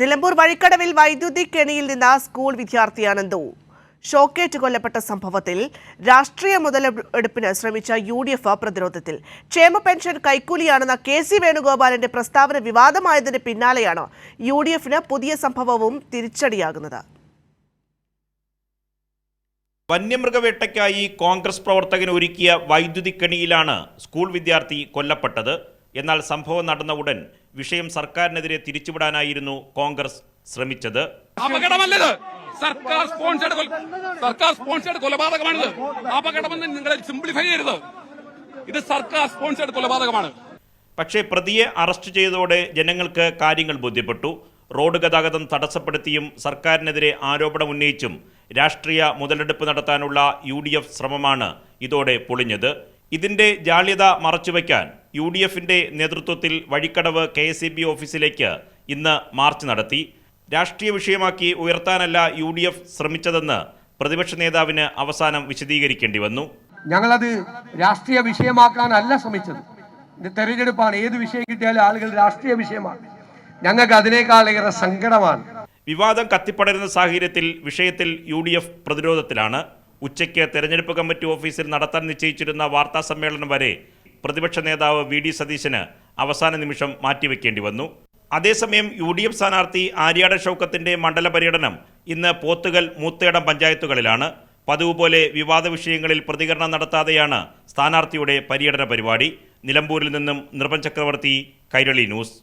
നിലമ്പൂർ വഴിക്കടവിൽ വൈദ്യുതി കെണിയിൽ നിന്ന സ്കൂൾ വിദ്യാർത്ഥി അനന്തു. ഷോക്കേറ്റ് കൊല്ലപ്പെട്ട സംഭവത്തിൽ രാഷ്ട്രീയ മുതലെടുപ്പിന് ശ്രമിച്ച യു ഡി എഫ് പ്രതിരോധത്തിൽ. ക്ഷേമ പെൻഷൻ കൈക്കൂലിയാണെന്ന കെ സി വേണുഗോപാലിന്റെ പ്രസ്താവന വിവാദമായതിന് പിന്നാലെയാണ് യു ഡി എഫിന് പുതിയ സംഭവവും തിരിച്ചടിയാകുന്നത്. വന്യമൃഗവേട്ടയ്ക്കായി കോൺഗ്രസ് പ്രവർത്തകൻ ഒരുക്കിയ വൈദ്യുതി കെണിയിലാണ് സ്കൂൾ വിദ്യാർത്ഥി കൊല്ലപ്പെട്ടത്. എന്നാൽ സംഭവം നടന്ന ഉടൻ വിഷയം സർക്കാരിനെതിരെ തിരിച്ചുവിടാനായിരുന്നു കോൺഗ്രസ് ശ്രമിച്ചത്. അപകടമല്ലത്. സർക്കാർ സ്പോൺസേഡ് സർക്കാർ സ്പോൺസേഡ് കൊലപാതകമാണിത്. അപകടമെന്ന് നിങ്ങൾ സിംപ്ലിഫൈ ചെയ്യരുത്. ഇത് സർക്കാർ സ്പോൺസേഡ് കൊലപാതകമാണ്. പക്ഷേ പ്രതിയെ അറസ്റ്റ് ചെയ്തതോടെ ജനങ്ങൾക്ക് കാര്യങ്ങൾ ബോധ്യപ്പെട്ടു. റോഡ് ഗതാഗതം തടസ്സപ്പെടുത്തിയും സർക്കാരിനെതിരെ ആരോപണം ഉന്നയിച്ചും രാഷ്ട്രീയ മുതലെടുപ്പ് നടത്താനുള്ള യു ഡി എഫ് ശ്രമമാണ് ഇതോടെ പൊളിഞ്ഞത്. ഇതിന്റെ ജാള്യത മറച്ചുവെക്കാൻ യു ഡി എഫിന്റെ നേതൃത്വത്തിൽ വഴിക്കടവ് കെ എസ് ബി ഓഫീസിലേക്ക് ഇന്ന് മാർച്ച് നടത്തി. രാഷ്ട്രീയ വിഷയമാക്കി ഉയർത്താനല്ല യു ഡി എഫ് ശ്രമിച്ചതെന്ന് പ്രതിപക്ഷ നേതാവിന് അവസാനം വിശദീകരിക്കേണ്ടി വന്നു. ഞങ്ങളത് രാഷ്ട്രീയ വിഷയമാക്കാനല്ല ശ്രമിച്ചത്. തെരഞ്ഞെടുപ്പാണ്. ഏത് വിഷയം കിട്ടിയാലും ആളുകൾ രാഷ്ട്രീയ വിഷയമാണ്. ഞങ്ങൾക്ക് അതിനേക്കാളേറെ സങ്കടമാണ്. വിവാദം കത്തിപ്പടരുന്ന സാഹചര്യത്തിൽ വിഷയത്തിൽ യു ഡി എഫ് പ്രതിരോധത്തിലാണ്. ഉച്ചയ്ക്ക് തെരഞ്ഞെടുപ്പ് കമ്മിറ്റി ഓഫീസിൽ നടത്താൻ നിശ്ചയിച്ചിരുന്ന വാർത്താ സമ്മേളനം വരെ പ്രതിപക്ഷ നേതാവ് വി ഡി സതീശന് അവസാന നിമിഷം മാറ്റിവെക്കേണ്ടി വന്നു. അതേസമയം യു ഡി എഫ് സ്ഥാനാർത്ഥി ആര്യാട ഷൗക്കത്തിന്റെ മണ്ഡല പര്യടനം ഇന്ന് പോത്തുകൽ മൂത്തേടം പഞ്ചായത്തുകളിലാണ്. പതിവ് പോലെ വിവാദ വിഷയങ്ങളിൽ പ്രതികരണം നടത്താതെയാണ് സ്ഥാനാർത്ഥിയുടെ പര്യടന പരിപാടി. നിലമ്പൂരിൽ നിന്നും നിർഭൻ ചക്രവർത്തി കൈരളി ന്യൂസ്.